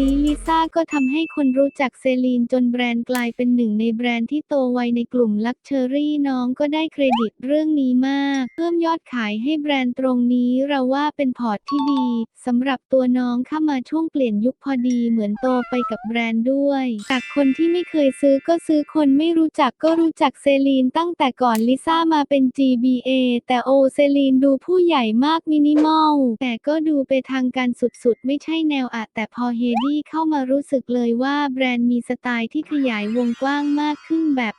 นี้ลิซ่าก็ทำให้คนรู้จักเซลีนจนแบรนด์กลายเป็นหนึ่งในแบรนด์ที่โตไวในกลุ่มลักเชอรี่น้องก็ได้เครดิตเรื่องนี้มาก เพิ่มยอดขายให้แบรนด์ตรงนี้เราว่าเป็นพอร์ตที่ดีสำหรับตัวน้องเข้ามาช่วงเปลี่ยนยุคพอดีเหมือนโตไปกับแบรนด์ด้วยจากคนที่ไม่เคยซื้อก็ซื้อคนไม่รู้จักก็รู้จักเซลีนตั้งแต่ก่อนลิซ่ามาเป็น GBA แต่โอเซลีนดูผู้ใหญ่มากมินิมอลแต่ก็ดูไปทางการสุดๆ ไม่ใช่แนวอะแต่พอเฮดี้เข้ามารู้สึกเลยว่าแบรนด์มีสไตล์ที่ขยายวงกว้างมากขึ้นแบบ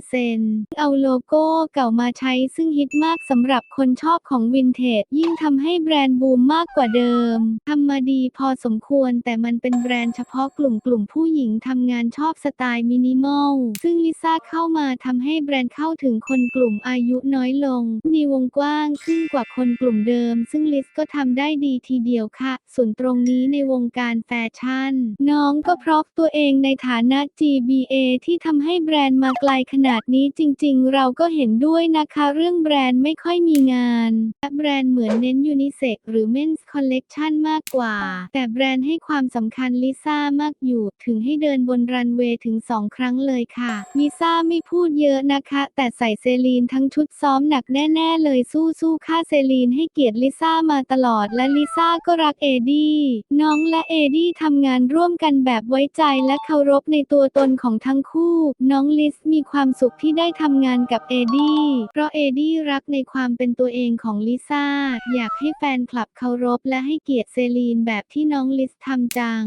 100%เอาโลโก้เก่ามาใช้ซึ่งฮิตมากสำหรับคนชอบของวินเทจ ยิ่งทำให้แบรนด์บูมมากกว่าเดิมทำมาดีพอสมควรแต่มันเป็นแบรนด์เฉพาะกลุ่มกลุ่มผู้หญิงทำงานชอบสไตล์มินิมอล ซึ่งลิซ่าเข้ามาทำให้แบรนด์เข้าถึงคนกลุ่มอายุน้อยลง มีวงกว้างขึ้นกว่าคนกลุ่มเดิม ซึ่งลิสก็ทำได้ดีทีเดียวค่ะ ส่วนตรงนี้ในวงการแฟชั่น น้องก็เพราะตัวเองในฐานะ GBA ที่ทำให้แบรนด์มาไกลขนาดนี้จริง ๆ เราก็เห็นด้วยนะคะ เรื่องแบรนด์ไม่ค่อยมีงานและแบรนด์เหมือนเน้นยูนิเซ็กหรือ Men's Collection มากกว่า แต่แบรนด์ให้ความสำคัญลิซ่ามากอยู่ ถึงให้เดินบนรันเวย์ถึง 2 ครั้งเลยค่ะลิซ่าไม่พูดเยอะนะคะ แต่ใส่เซลีนทั้งชุดซ้อมหนักแน่ๆ เลยสู้สู้ค่าเซลีนให้เกียรติลิซ่ามาตลอดและลิซ่าก็รักเอดี้น้องและเอดี้ทำงานร่วมกันแบบไว้ใจและเคารพในตัวตนของทั้งคู่ น้องลิสมีความสุขที่ได้ทำงานกับเอดี้ เพราะเอดี้รักในความเป็นตัวเองของลิซ่า อยากให้แฟนคลับเคารพและให้เกียรติเซลีนแบบที่น้องลิสทำจัง